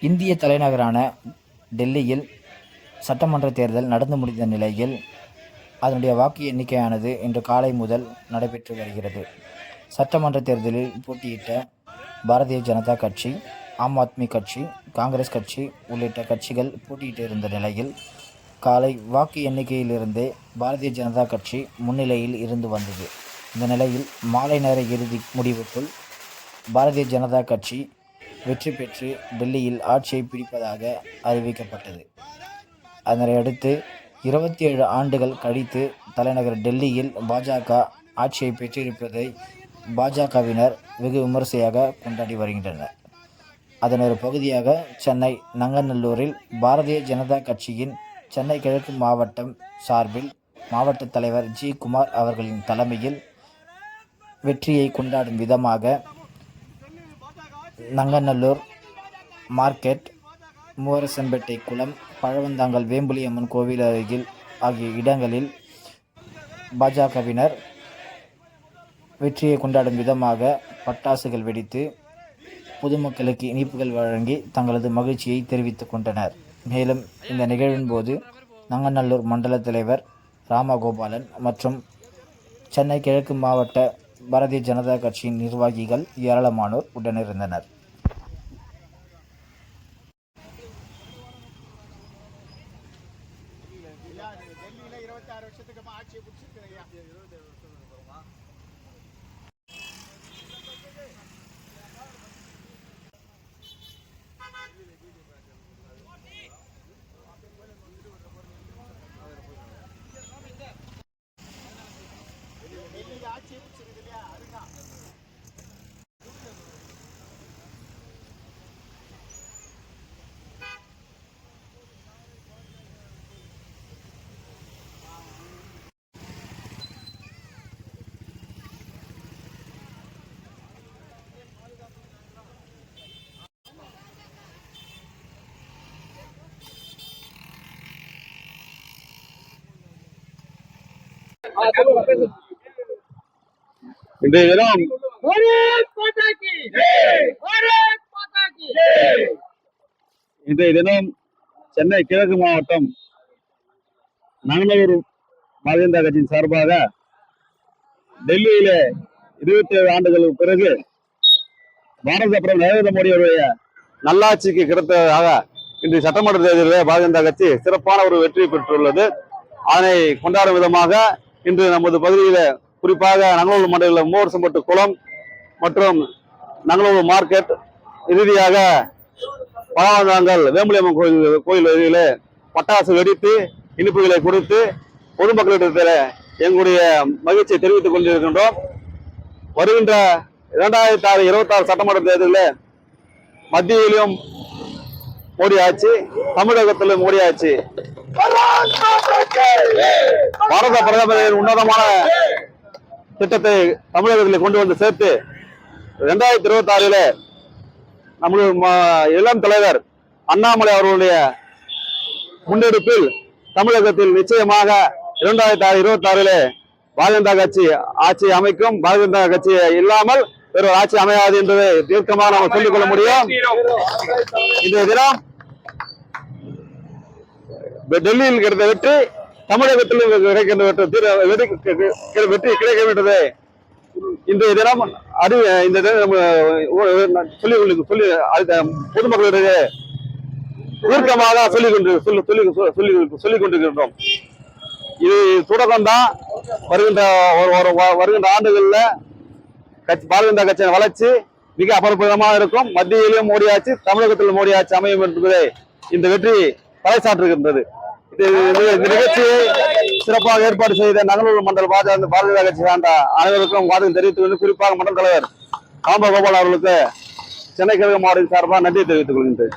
இந்திய தலைநகரான டெல்லியில் சட்டமன்ற தேர்தல் நடந்து முடிந்த நிலையில் அதனுடைய வாக்கு எண்ணிக்கையானது இன்று காலை முதல் நடைபெற்று வருகிறது. சட்டமன்ற தேர்தலில் போட்டியிட்ட பாரதிய ஜனதா கட்சி ஆம் ஆத்மி கட்சி காங்கிரஸ் கட்சி உள்ளிட்ட கட்சிகள் போட்டியிட்டு இருந்த நிலையில் காலை வாக்கு எண்ணிக்கையிலிருந்தே பாரதிய ஜனதா கட்சி முன்னிலையில் இருந்து வந்தது. இந்த நிலையில் மாலை நேர இறுதி முடிவுக்குள் பாரதிய ஜனதா கட்சி வெற்றி பெற்று டெல்லியில் ஆட்சியை பிடிப்பதாக அறிவிக்கப்பட்டது. அதனை அடுத்து இருபத்தி ஏழு ஆண்டுகள் கழித்து தலைநகர் டெல்லியில் பாஜக ஆட்சியை பெற்றிருப்பதை பாஜகவினர் வெகு விமர்சையாக கொண்டாடி வருகின்றனர். அதன் ஒரு பகுதியாக சென்னை நங்கநல்லூரில் பாரதிய ஜனதா கட்சியின் சென்னை கிழக்கு மாவட்டம் சார்பில் மாவட்ட தலைவர் ஜி. குமார் அவர்களின் தலைமையில் வெற்றியை கொண்டாடும் விதமாக நங்கநல்லூர் மார்க்கெட் மூவரசம்பேட்டை குளம் பழவந்தாங்கல் வேம்புலி அம்மன் கோவில் அருகில் ஆகிய இடங்களில் பாஜகவினர் வெற்றியை கொண்டாடும் விதமாக பட்டாசுகள் வெடித்து பொதுமக்களுக்கு இனிப்புகள் வழங்கி தங்களது மகிழ்ச்சியை தெரிவித்துக் கொண்டனர். மேலும் இந்த நிகழ்வின் போது நங்கநல்லூர் மண்டல தலைவர் ராமகோபாலன் மற்றும் சென்னை கிழக்கு மாவட்ட பாரதிய ஜனதா கட்சியின் நிர்வாகிகள் ஏராளமானோர் உடனிருந்தனர். டெல்லியில ஆட்சியை இன்றைய தினம் இன்றைய தினம் சென்னை கிழக்கு மாவட்டம் நங்கநல்லூர் பாரதிய கட்சியின் சார்பாக டெல்லியில இருபத்தி ஏழு ஆண்டுகளுக்கு பிறகு பாரத பிரதமர் நரேந்திர மோடி அவருடைய நல்லாட்சிக்கு கிடைத்ததாக இன்று சட்டமன்ற தேர்தலில் பாரதிய ஜனதா கட்சி சிறப்பான ஒரு வெற்றி பெற்றுள்ளது. அதனை கொண்டாடும் விதமாக இன்று நமது பகுதியில குறிப்பாக நங்களூர் மண்டலில் மூவரசம்பட்டு குளம் மற்றும் நங்களூர் மார்க்கெட் இறுதியாக பழவந்தாங்கல் வேம்புலியம்மன் கோயில் கோயில் வழியில பட்டாசு வெடித்து இனிப்புகளை கொடுத்து பொதுமக்களிடத்தில் எங்களுடைய மகிழ்ச்சியை தெரிவித்துக் கொண்டிருக்கின்றோம். வருகின்ற இரண்டாயிரத்தி ஆறு இருபத்தாறு சட்டமன்ற தேர்தலில் மத்தியிலும் மோடி ஆட்சி தமிழகத்திலும் மோடி ஆட்சி பாரத பிரதமரின் உன்னதமான திட்டத்தை தமிழகத்தில் கொண்டு வந்து சேர்த்து இரண்டாயிரத்தி இருபத்தி ஆறில நம்முடைய இளம் தலைவர் அண்ணாமலை அவர்களுடைய முன்னெடுப்பில் தமிழகத்தில் நிச்சயமாக இரண்டாயிரத்தி ஆறு இருபத்தி ஆறில பாரதிய ஜனதா கட்சி ஆட்சி அமைக்கும். பாரதிய ஜனதா கட்சி இல்லாமல் வேறு ஒரு ஆட்சி அமையாது என்பதை தீர்க்கமாக நாம் சொல்லிக் கொள்ள முடியும். இன்றைய தினம் டெல்லியில் கிடைத்த வெற்றி தமிழகத்தில் கிடைக்கின்ற வெற்றி வெற்றி வெற்றி கிடைக்க வேண்டியது இந்த தினம் அறி இந்த தினம் சொல்லி சொல்லி அது பொதுமக்களிடையே தீர்க்கமாக சொல்லிக் கொண்டு சொல்லி சொல்லி சொல்லி சொல்லிக் கொண்டிருக்கின்றோம். இது தொடக்கம்தான் வருகின்ற ஒரு ஒரு வருகின்ற ஆண்டுகளில் கட்சி பாரதிய ஜனதா கட்சியின் வளர்ச்சி மிக அபரிமிதமாக இருக்கும். மத்தியிலும் மோடியாச்சு தமிழகத்திலும் மோடியாச்சு அமையும் என்பதை இந்த வெற்றி பறைசாற்றுகின்றது. இந்த நிகழ்ச்சியை சிறப்பாக ஏற்பாடு செய்த நகலூர் மண்டல பாஜக பாரதிய கட்சி சார்ந்த அனைவருக்கும் வாழ்த்து தெரிவித்துக் கொண்டு குறிப்பாக மண்டல தலைவர் ராமகோபால் அவர்களுக்கு சென்னை கிழக்கு மாவட்டத்தின் சார்பாக நன்றி தெரிவித்துக் கொள்கின்றேன்.